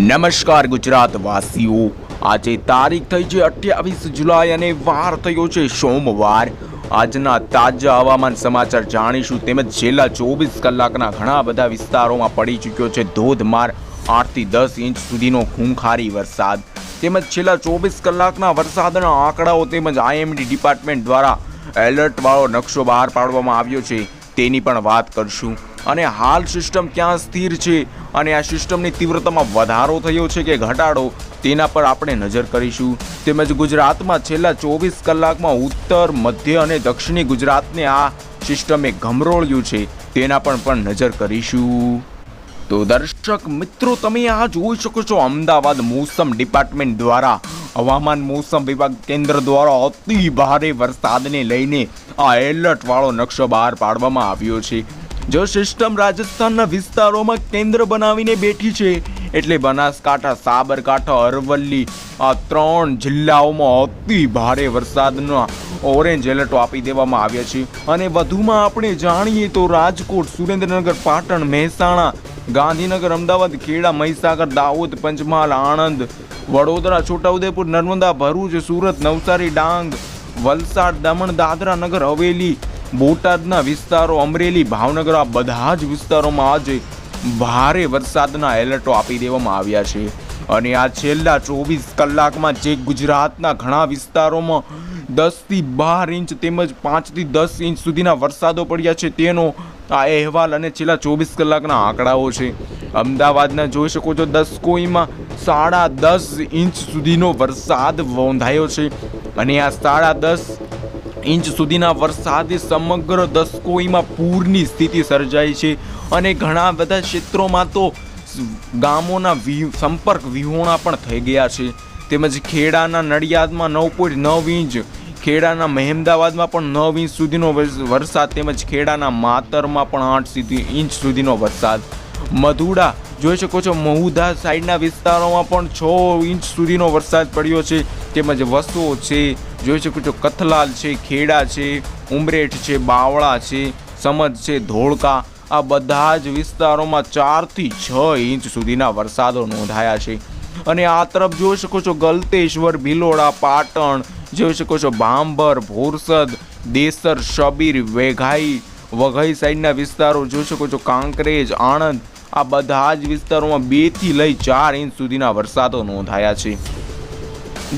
નમસ્કાર ગુજરાત વાસીઓ આજે તારીખ થઈ છે અઠ્યાવીસ જુલાઈ અને વાર થયો છે સોમવાર. આજના તાજા હવામાન સમાચાર જાણીશું તેમજ છેલ્લા ચોવીસ કલાકના ઘણા બધા વિસ્તારોમાં પડી ચૂક્યો છે ધોધમાર આઠથી દસ ઇંચ સુધીનો ખૂંખારી વરસાદ. તેમજ છેલ્લા ચોવીસ કલાકના વરસાદના આંકડાઓ તેમજ આઈએમડી ડિપાર્ટમેન્ટ દ્વારા એલર્ટવાળો નકશો બહાર પાડવામાં આવ્યો છે. તેની પણ વાત કરશું. અને હાલ સિસ્ટમ ક્યાં સ્થિર છે? અને આ સિસ્ટમની તીવ્રતામાં વધારો થયો છે કે ઘટાડો? તેના પર આપણે નજર કરીશું. તેમજ ગુજરાતમાં છેલ્લા ચોવીસ કલાકમાં ઉત્તર, મધ્ય અને દક્ષિણી ગુજરાતને આ સિસ્ટમે ગમરોળ્યું છે. તેના પર પણ નજર કરીશું. તો દર્શક મિત્રો, તમે આ જોઈ શકો છો અમદાવાદ મોસમ ડિપાર્ટમેન્ટ દ્વારા. હવામાન મોસમ વિભાગ કેન્દ્ર દ્વારા અતિ ભારે વરસાદને લઈને આ એલર્ટ વાળો નકશો બહાર પાડવામાં આવ્યો છે. જો સિસ્ટમ રાજસ્થાનના વિસ્તારોમાં કેન્દ્ર બનાવીને બેઠી છે, એટલે બનાસકાંઠા, સાબરકાંઠા, અરવલ્લી આ ત્રણ જિલ્લાઓમાં અતિ ભારે વરસાદના ઓરેન્જ એલર્ટો આપી દેવામાં આવ્યા છે. અને વધુમાં આપણે જાણીએ તો રાજકોટ, સુરેન્દ્રનગર, પાટણ, મહેસાણા, ગાંધીનગર, અમદાવાદ, ખેડા, મહીસાગર, દાહોદ, પંચમહાલ, આણંદ, વડોદરા, છોટાઉદેપુર, નર્મદા, ભરૂચ, સુરત, નવસારી, ડાંગ, વલસાડ, દમણ, દાદરા નગર, હવેલી બોટાદના વિસ્તારો, અમરેલી, ભાવનગર, આ બધા જ વિસ્તારોમાં આજે ભારે વરસાદના એલર્ટો આપી દેવામાં આવ્યા છે. અને આ છેલ્લા ચોવીસ કલાકમાં જે ગુજરાતના ઘણા વિસ્તારોમાં દસથી બાર ઇંચ તેમજ પાંચથી દસ ઇંચ સુધીના વરસાદો પડ્યા છે, તેનો આ અહેવાલ અને છેલ્લા ચોવીસ કલાકના આંકડાઓ છે. અમદાવાદના જોઈ શકો છો દસકોઈમાં સાડા દસ ઇંચ સુધીનો વરસાદ નોંધાયો છે. અને આ સાડા દસ ઇંચ સુધીના વરસાદે સમગ્ર દસકોઈમાં પૂરની સ્થિતિ સર્જાઈ છે અને ઘણા બધા ક્ષેત્રોમાં તો ગામોના વ્યૂ સંપર્ક વિહોણા પણ થઈ ગયા છે. તેમજ ખેડાના નડિયાદમાં નવ પોઈન્ટ નવ ઇંચ, ખેડાના મહેમદાવાદમાં પણ નવ ઇંચ સુધીનો વરસ- વરસાદ, તેમજ ખેડાના માતરમાં પણ આઠ સુધી ઇંચ સુધીનો વરસાદ. મધુડા, જોઈ શકો છો, મહુધા સાઈડના વિસ્તારોમાં પણ છ ઇંચ સુધીનો વરસાદ પડ્યો છે. તેમજ વસ્તુઓ છે, જોઈ શકો છો, કથલાલ છે, ખેડા છે, ઉમરેઠ છે, બાવળા છે સમજ છે, ધોળકા. આ બધા જ વિસ્તારોમાં ચારથી છ ઇંચ સુધીના વરસાદો નોંધાયા છે. અને આ તરફ જોઈ શકો છો, ગલતેશ્વર, ભિલોડા, પાટણ, જોઈ શકો છો, ભાંભર, ભોરસદ, દેસર, શબીર, વેઘાઈ, વઘઈ સાઈડના વિસ્તારો, જોઈ શકો છો, કાંકરેજ, આણંદ. આ બધા જ વિસ્તારોમાં બેથી લઈ ચાર ઇંચ સુધીના વરસાદો નોંધાયા છે.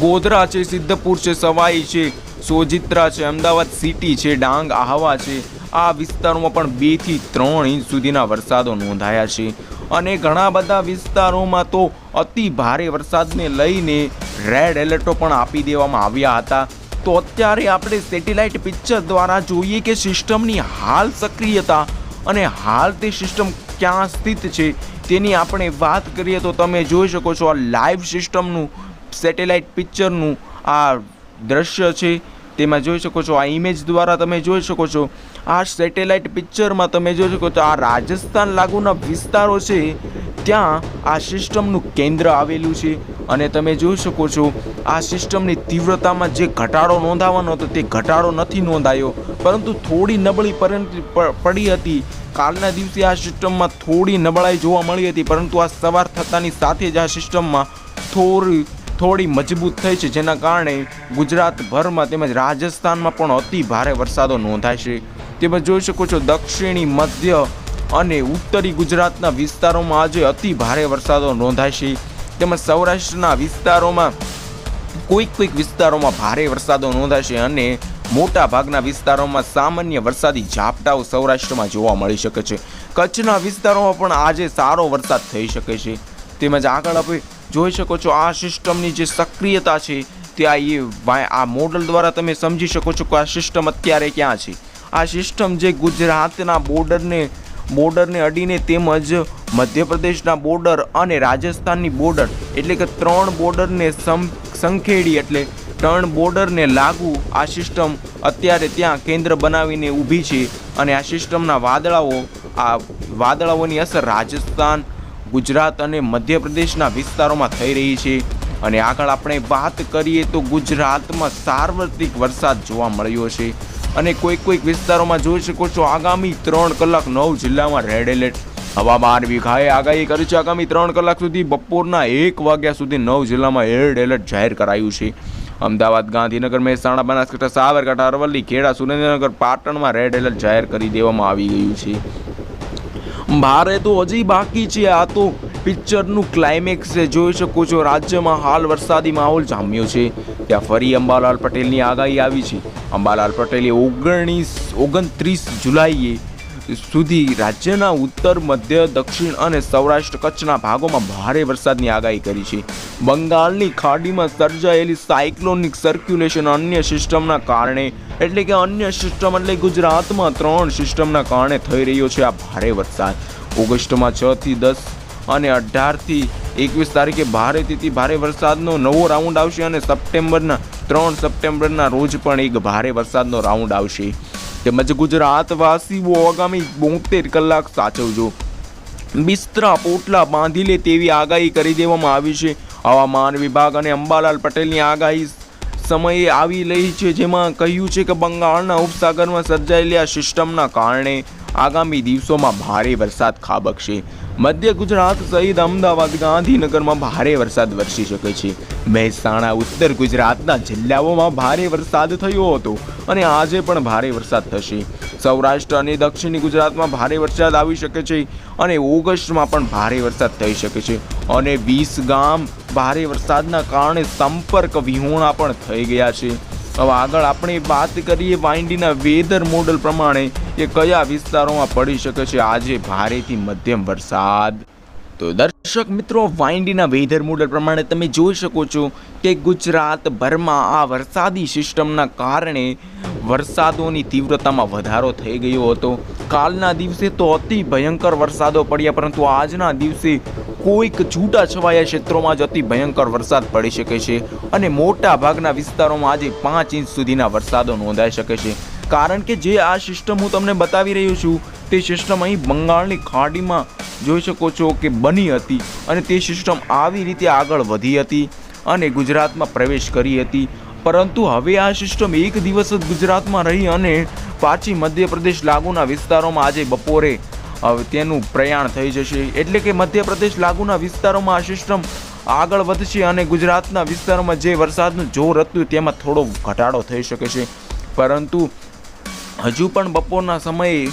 ગોધરા છે, સિદ્ધપુર છે, સવાઈ છે, સોજિત્રા છે, અમદાવાદ સિટી છે, ડાંગ, આહવા છે. આ વિસ્તારોમાં પણ બેથી ત્રણ ઇંચ સુધીના વરસાદો નોંધાયા છે. અને ઘણા બધા વિસ્તારોમાં તો અતિ ભારે વરસાદને લઈને રેડ એલર્ટો પણ આપી દેવામાં આવ્યા હતા. તો અત્યારે આપણે સેટેલાઇટ પિક્ચર દ્વારા જોઈએ કે સિસ્ટમની હાલ સક્રિયતા અને હાલ તે સિસ્ટમ ક્યાં સ્થિત છે, તેની આપણે વાત કરીએ તો તમે જોઈ શકો છો આ લાઈવ સિસ્ટમનું સેટેલાઇટ પિક્ચરનું આ દ્રશ્ય છે, તેમાં જોઈ શકો છો, આ ઇમેજ દ્વારા તમે જોઈ શકો છો, આ સેટેલાઇટ પિક્ચરમાં તમે જોઈ શકો છો, આ રાજસ્થાન લાગુના વિસ્તારો છે, ત્યાં આ સિસ્ટમનું કેન્દ્ર આવેલું છે, અને તમે જોઈ શકો છો, આ સિસ્ટમની તીવ્રતામાં જે ઘટાડો નોંધાવાનો હતો, તે ઘટાડો નથી નોંધાયો, પરંતુ થોડી નબળી પડી હતી. કાલના દિવસે આ સિસ્ટમમાં થોડી નબળાઈ જોવા મળી હતી, પરંતુ આ સવાર થતાની સાથે જ આ સિસ્ટમમાં થોડી થોડી મજબૂત થઈ છે, જેના કારણે ગુજરાતભરમાં તેમજ રાજસ્થાનમાં પણ અતિ ભારે વરસાદો નોંધાય છે. તેમજ જોઈ શકો છો, દક્ષિણી, મધ્ય અને ઉત્તરી ગુજરાતના વિસ્તારોમાં આજે અતિ ભારે વરસાદો નોંધાય છે. તેમજ સૌરાષ્ટ્રના વિસ્તારોમાં, કોઈક કોઈક વિસ્તારોમાં ભારે વરસાદો નોંધાશે અને મોટા ભાગના વિસ્તારોમાં સામાન્ય વરસાદી ઝાપટાઓ સૌરાષ્ટ્રમાં જોવા મળી શકે છે. કચ્છના વિસ્તારોમાં પણ આજે સારો વરસાદ થઈ શકે છે. તેમજ આગળ આપણે જોઈ શકો છો આ સિસ્ટમની જે સક્રિયતા છે તે આ એ આ મોડલ દ્વારા તમે સમજી શકો છો કે આ સિસ્ટમ અત્યારે ક્યાં છે. આ સિસ્ટમ જે ગુજરાતના બોર્ડરને બોર્ડરને અડીને તેમજ મધ્યપ્રદેશના બોર્ડર અને રાજસ્થાનની બોર્ડર એટલે કે ત્રણ બોર્ડરને સમ સંખેડી એટલે ત્રણ બોર્ડરને લાગુ આ સિસ્ટમ અત્યારે ત્યાં કેન્દ્ર બનાવીને ઊભી છે અને આ સિસ્ટમના વાદળાઓ આ વાદળાઓની અસર રાજસ્થાન ગુજરાત અને મધ્યપ્રદેશના વિસ્તારોમાં થઈ રહી છે. અને આગળ આપણે વાત કરીએ તો ગુજરાતમાં સાર્વત્રિક વરસાદ જોવા મળ્યો છે. અને કોઈક કોઈક વિસ્તારોમાં જોઈ શકો છો, આગામી ત્રણ કલાક નવ જિલ્લામાં રેડ એલર્ટ હવામાન વિભાગે આગાહી કરી છે, આગામી ત્રણ કલાક સુધી બપોરના એક વાગ્યા સુધી નવ જિલ્લામાં રેડ એલર્ટ જાહેર કરાયું છે. અમદાવાદ, ગાંધીનગર, મહેસાણા, બનાસકાંઠા, સાબરકાંઠા, અરવલ્લી, ખેડા, સુરેન્દ્રનગર, પાટણમાં રેડ એલર્ટ જાહેર કરી દેવામાં આવી ગયું છે. ભારે તો હજી બાકી છે. આ તો પિક્ચરનું ક્લાઇમેક્સ જોઈ શકો છો, રાજ્યમાં હાલ વરસાદી માહોલ જામ્યો છે. ત્યાં ફરી અંબાલાલ પટેલની આગાહી આવી છે. અંબાલાલ પટેલે ઓગણીસ, ઓગણત્રીસ જુલાઈએ સુધી રાજ્યના ઉત્તર, મધ્ય, દક્ષિણ અને સૌરાષ્ટ્ર કચ્છના ભાગોમાં ભારે વરસાદની આગાહી કરી છે. બંગાળની ખાડીમાં સર્જાયેલી સાયક્લોનિક સર્ક્યુલેશન અન્ય સિસ્ટમના કારણે, એટલે કે અન્ય સિસ્ટમ એટલે ગુજરાતમાં ત્રણ સિસ્ટમના કારણે થઈ રહ્યો છે આ ભારે વરસાદ. ઓગસ્ટમાં છ થી દસ અને અઢારથી એકવીસ તારીખે ભારેથી ભારે વરસાદનો નવો રાઉન્ડ આવશે અને સપ્ટેમ્બરના, ત્રણ સપ્ટેમ્બરના રોજ પણ એક ભારે વરસાદનો રાઉન્ડ આવશે. તેમજ ગુજરાતવાસીઓ આગામી બોતેર કલાક સાચવજો. બિસ્તરા પોટલા બાંધી લે તેવી આગાહી કરી દેવામાં આવી છે. હવામાન વિભાગ અને અંબાલાલ પટેલની આગાહી સમયે આવી રહી છે, જેમાં કહ્યું છે કે બંગાળના ઉપસાગરમાં સર્જાયેલી સિસ્ટમના કારણે આગામી દિવસોમાં ભારે વરસાદ ખાબકશે. મધ્ય ગુજરાત સહિત અમદાવાદ, ગાંધીનગરમાં ભારે વરસાદ વરસી શકે છે. મહેસાણા, ઉત્તર ગુજરાતના જિલ્લાઓમાં ભારે વરસાદ થયો હતો. અને આજે પણ ભારે વરસાદ થશે. સૌરાષ્ટ્ર અને દક્ષિણી ગુજરાતમાં ભારે વરસાદ આવી શકે છે અને ઓગસ્ટમાં પણ ભારે વરસાદ થઈ શકે છે. અને વીસ ગામ ભારે વરસાદના કારણે સંપર્ક વિહોણા પણ થઈ ગયા છે. હવે આગળ આપણે વાત કરીએ વાઇન્ડીના વેધર મોડલ પ્રમાણે કે કયા વિસ્તારોમાં પડી શકે છે. આજે ભારેથી મધ્યમ વરસાદ. તો દર્શક મિત્રો વાઇન્ડીના વેધર મોડલ પ્રમાણે તમે જોઈ શકો છો કે ગુજરાતભરમાં આ વરસાદી સિસ્ટમના કારણે વરસાદોની તીવ્રતામાં વધારો થઈ ગયો હતો. કાલના દિવસે તો અતિ ભયંકર વરસાદો પડ્યા, પરંતુ આજના દિવસે કોઈક છૂટા છવાયા ક્ષેત્રોમાં જ અતિ ભયંકર વરસાદ પડી શકે છે અને મોટા ભાગના વિસ્તારોમાં આજે પાંચ ઇંચ સુધીના વરસાદો નોંધાઈ શકે છે. કારણ કે જે આ સિસ્ટમ હું તમને બતાવી રહ્યો છું તે સિસ્ટમ અહીં બંગાળની ખાડીમાં જોઈ શકો છો કે બની હતી અને તે સિસ્ટમ આવી રીતે આગળ વધી હતી અને ગુજરાતમાં પ્રવેશ કરી હતી. પરંતુ હવે આ સિસ્ટમ એક દિવસ જ ગુજરાતમાં રહી અને પાછી મધ્યપ્રદેશ લાગુના વિસ્તારોમાં આજે બપોરે તેનું પ્રયાણ થઈ જશે. એટલે કે મધ્યપ્રદેશ લાગુના વિસ્તારોમાં આ સિસ્ટમ આગળ વધશે અને ગુજરાતના વિસ્તારોમાં જે વરસાદનું જોર હતું તેમાં થોડો ઘટાડો થઈ શકે છે. પરંતુ હજુ પણ બપોરના સમયે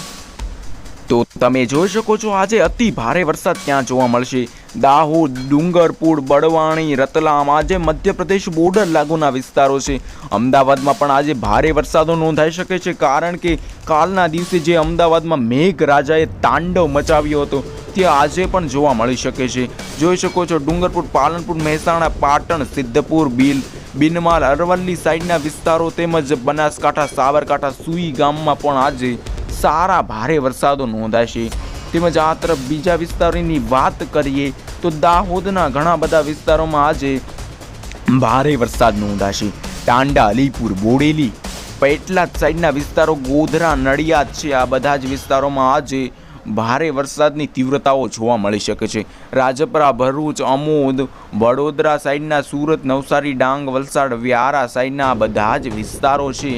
તો તમે જોઈ શકો છો આજે અતિ ભારે વરસાદ ત્યાં જોવા મળશે. દાહોદ, ડુંગરપુર બડવાણી રતલામ આજે મધ્યપ્રદેશ બોર્ડર લાગુના વિસ્તારો છે. અમદાવાદમાં પણ આજે ભારે વરસાદો નોંધાઈ શકે છે કારણ કે કાલના દિવસે જે અમદાવાદમાં મેઘરાજાએ તાંડવ મચાવ્યો હતો તે આજે પણ જોવા મળી શકે છે. જોઈ શકો છો ડુંગરપુર, પાલનપુર, મહેસાણા, પાટણ, સિદ્ધપુર, બિલ, બિનમાલ, અરવલ્લી સાઈડના વિસ્તારો તેમજ બનાસકાંઠા, સાબરકાંઠા, સુઈ ગામમાં પણ આજે સારા ભારે વરસાદો નોંધાશે. તેમજ આ તરફ બીજા વિસ્તારોની વાત કરીએ તો દાહોદના ઘણા બધા વિસ્તારોમાં આજે ભારે વરસાદ નોંધાશે. ટાંડા, અલીપુર, બોડેલી પેટલાદ સાઈડના વિસ્તારો, ગોધરા, નડિયાદ છે. આ બધા જ વિસ્તારોમાં આજે ભારે વરસાદની તીવ્રતાઓ જોવા મળી શકે છે. રાજપરા, ભરૂચ, અમોદ, વડોદરા સાઈડના સુરત, નવસારી, ડાંગ, વલસાડ, વ્યારા સાઈડના બધા જ વિસ્તારો છે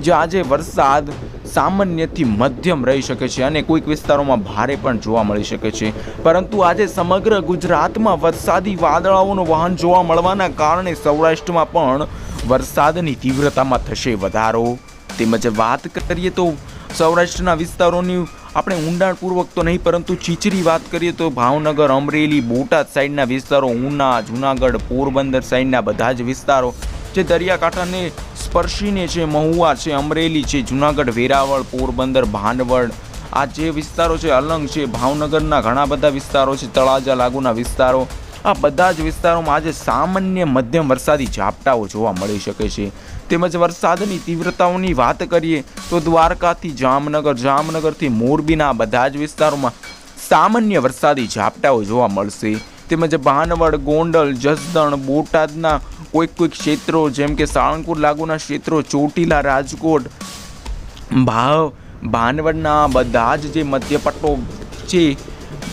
જે આજે વરસાદ સામાન્યથી મધ્યમ રહી શકે છે અને કોઈક વિસ્તારોમાં ભારે પણ જોવા મળી શકે છે. પરંતુ આજે સમગ્ર ગુજરાતમાં વરસાદી વાદળાઓનું વાહન જોવા મળવાના કારણે સૌરાષ્ટ્રમાં પણ વરસાદની તીવ્રતામાં થશે વધારો. તેમજ વાત કરીએ તો સૌરાષ્ટ્રના વિસ્તારોની આપણે ઊંડાણપૂર્વક તો નહીં, પરંતુ ચીચરી વાત કરીએ તો ભાવનગર, અમરેલી, બોટાદ સાઈડના વિસ્તારો, ઉના, જુનાગઢ, પોરબંદર સાઈડના બધા જ વિસ્તારો, જે દરિયાકાંઠાને સ્પર્શીને છે, મહુવા છે, અમરેલી છે, જુનાગઢ, વેરાવળ, પોરબંદર, ભાંડવડ. આ જે વિસ્તારો છે, અલંગ છે, ભાવનગરના ઘણા બધા વિસ્તારો છે, તળાજા, લાગુના વિસ્તારો. આ બધા જ વિસ્તારોમાં આજે સામાન્ય મધ્યમ વરસાદી ઝાપટાઓ જોવા મળી શકે છે. તેમજ વરસાદની તીવ્રતાઓની વાત કરીએ તો દ્વારકાથી જામનગર, જામનગરથી મોરબીના બધા જ વિસ્તારોમાં સામાન્ય વરસાદી ઝાપટાઓ જોવા મળશે. તેમજ ભાનવડ, ગોંડલ, જસદણ, બોટાદના કોઈક કોઈક ક્ષેત્રો, જેમ કે સાળંગપુર લાગુના ક્ષેત્રો, ચોટીલા રાજકોટ, ભાવ, ભાનવડના બધા જ જે મધ્યપટ્ટો છે,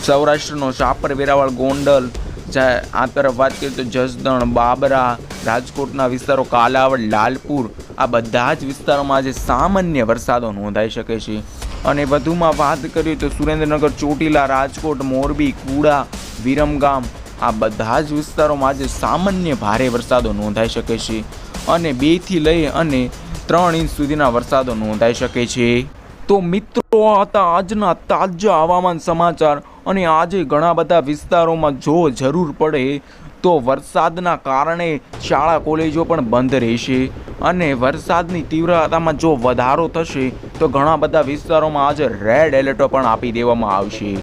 સૌરાષ્ટ્રનો શાપર વેરાવળ, ગોંડલ આ તરફ વાત કરીએ તો જસદણ, બાબરા, રાજકોટના વિસ્તારો, કાલાવડ, લાલપુર, આ બધા જ વિસ્તારોમાં આજે સામાન્ય વરસાદો નોંધાઈ શકે છે. અને વધુમાં વાત કરીએ તો સુરેન્દ્રનગર, ચોટીલા, રાજકોટ, મોરબી, કુડા, વિરમગામ આ બધા જ વિસ્તારોમાં આજે સામાન્ય ભારે વરસાદો નોંધાઈ શકે છે અને બેથી લઈ અને ત્રણ ઇંચ સુધીના વરસાદો નોંધાઈ શકે છે. તો મિત્રો હતા આજના તાજા હવામાન સમાચાર અને આજે ઘણા બધા વિસ્તારોમાં જો જરૂર પડે તો વરસાદના કારણે શાળા, કોલેજો પણ બંધ રહેશે અને વરસાદની તીવ્રતામાં જો વધારો થશે તો ઘણા બધા વિસ્તારોમાં આજે રેડ એલર્ટો પણ આપી દેવામાં આવશે.